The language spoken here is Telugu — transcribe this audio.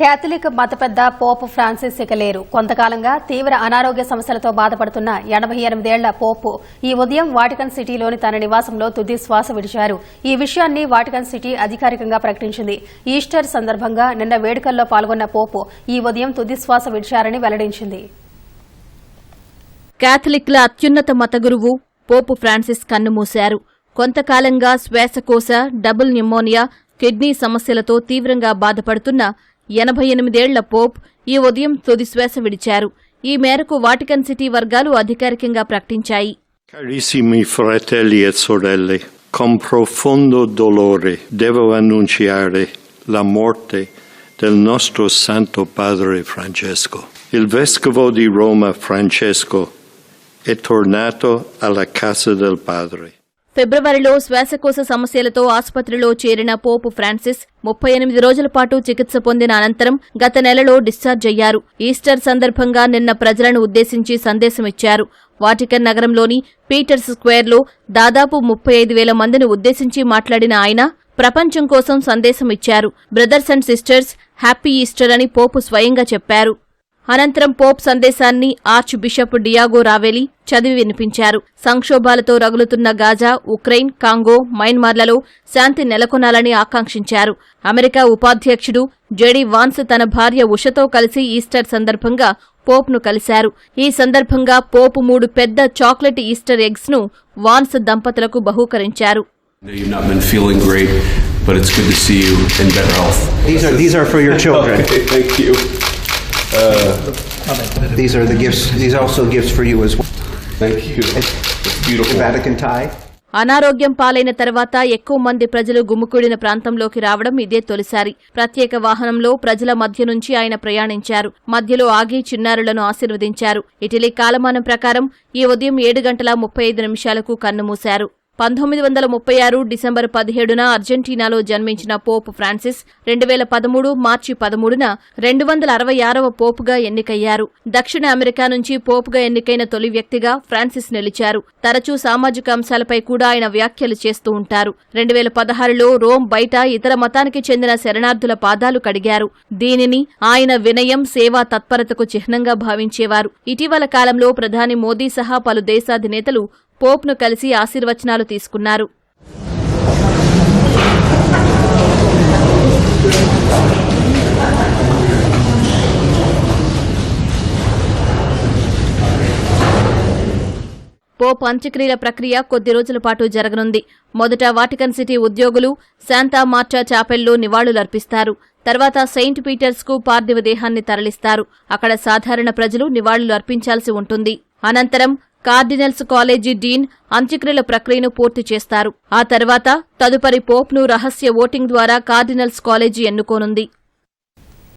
కేథలిక్ మత పెద్ద పోపు ఫ్రాన్సిస్ ఇక లేరు. కొంతకాలంగా తీవ్ర అనారోగ్య సమస్యలతో బాధపడుతున్న ఎనభై ఎనిమిదేళ్ళ పోపు ఈ ఉదయం వాటికన్ సిటీలోని తన నివాసంలో తుది శ్వాస విడిచారు. ఈ విషయాన్ని వాటికన్ సిటీ అధికారికంగా ప్రకటించింది. ఈస్టర్ సందర్భంగా నిన్న వేడుకల్లో పాల్గొన్న పోపు ఈ ఉదయం తుది శ్వాస విడిచారని వెల్లడించింది. కేథలిక్ల అత్యున్నత మత గురువు పోపు ఫ్రాన్సిస్ కన్నుమూశారు కొంతకాలంగా శ్వాసకోశ డబుల్ న్యూమోనియా కిడ్నీ సమస్యలతో తీవ్రంగా బాధపడుతున్న ఎనభై ఎనిమిదేళ్ల పోప్ ఈ ఉదయం తుది శ్వాస విడిచారు ఈ మేరకు వాటికన్ సిటీ వర్గాలు అధికారికంగా ప్రకటించాయి Carissimi fratelli e sorelle, con profondo dolore devo annunciare la morte del nostro Santo Padre Francesco. Il Vescovo di Roma Francesco è tornato alla casa del Padre. ఫిబ్రవరిలో శ్వాసకోశ సమస్యలతో ఆసుపత్రిలో చేరిన పోపు ఫ్రాన్సిస్ ముప్పై ఎనిమిది రోజుల పాటు చికిత్స పొందిన అనంతరం గత నెలలో డిశ్చార్జ్ అయ్యారు. ఈస్టర్ సందర్భంగా నిన్న ప్రజలను ఉద్దేశించి సందేశమిచ్చారు వాటికన్ నగరంలోని పీటర్స్ స్క్వేర్లో దాదాపు ముప్పై ఐదు వేల మందిని ఉద్దేశించి మాట్లాడిన ఆయన ప్రపంచం కోసం సందేశం ఇచ్చారు. Brothers and sisters happy Easter అని పోపు స్వయంగా చెప్పారు. అనంతరం పోప్ సందేశాన్ని ఆర్చ్ బిషప్ డియాగో రావెలి చదివి వినిపించారు సంక్షోభాలతో రగులుతున్న గాజా ఉక్రెయిన్ కాంగో మయన్మార్లలో శాంతి నెలకొనాలని ఆకాంక్షించారు అమెరికా ఉపాధ్యక్షుడు జెడీ వాన్స్ తన భార్య ఉషతో కలిసి ఈస్టర్ సందర్భంగా పోప్ను కలిశారు ఈ సందర్భంగా పోపు మూడు పెద్ద చాక్లెట్ ఈస్టర్ ఎగ్స్ను వాన్స్ దంపతులకు బహూకరించారు but it's good to see you in better health. These are, these are for your children. Okay, thank you. These are the gifts, these are also gifts for you as well. Thank you. It's The beautiful. Vatican tie. అనారోగ్యం పాలైన తర్వాత ఎక్కువ మంది ప్రజలు గుమ్ముకూడిన ప్రాంతంలోకి రావడం ఇదే తొలిసారి ప్రత్యేక వాహనంలో ప్రజల మధ్య నుంచి ఆయన ప్రయాణించారు మధ్యలో ఆగి చిన్నారులను ఆశీర్వదించారు ఇటలీ కాలమానం ప్రకారం ఈ ఉదయం ఏడు గంటల ముప్పై ఐదు నిమిషాలకు కన్నుమూశారు పంతొమ్మిది వందల ముప్పై ఆరు డిసెంబర్ పదిహేడున అర్జెంటీనాలో జన్మించిన పోప్ ఫ్రాన్సిస్ రెండు వేల పదమూడు మార్చి పదమూడున రెండు వందల అరవై ఆరవ పోపుగా ఎన్నికయ్యారు. దక్షిణ అమెరికా నుంచి పోపుగా ఎన్నికైన తొలి వ్యక్తిగా ఫ్రాన్సిస్ నిలిచారు. తరచూ సామాజిక అంశాలపై కూడా ఆయన వ్యాఖ్యలు చేస్తూ ఉంటారు. రెండు వేల పదహారులో రోమ్ బయట ఇతర మతానికి చెందిన శరణార్థుల పాదాలు కడిగారు. దీనిని ఆయన వినయం సేవా తత్పరతకు చిహ్నంగా భావించేవారు. ఇటీవల కాలంలో ప్రధాని మోదీ సహా పలు దేశాధినేతలు పోప్ను కలిసి ఆశీర్వచనాలు తీసుకున్నారు. పోప్ అంత్యక్రియల ప్రక్రియ కొద్ది రోజుల పాటు జరగనుంది. మొదట వాటికన్ సిటీ ఉద్యోగులు శాంతా మార్చా చాపెల్లో నివాళులర్పిస్తారు. తర్వాత సెయింట్ పీటర్స్కు పార్థివ దేహాన్ని తరలిస్తారు. అక్కడ సాధారణ ప్రజలు నివాళులు అర్పించాల్సి ఉంటుంది. అనంతరం కార్డినల్స్ కాలేజీ డీన్ అంత్యక్రియల ప్రక్రియను పూర్తి చేస్తారు. ఆ తర్వాత తదుపరి పోప్ను రహస్య ఓటింగ్ ద్వారా కార్డినల్స్ కాలేజీ ఎన్నుకోనుంది.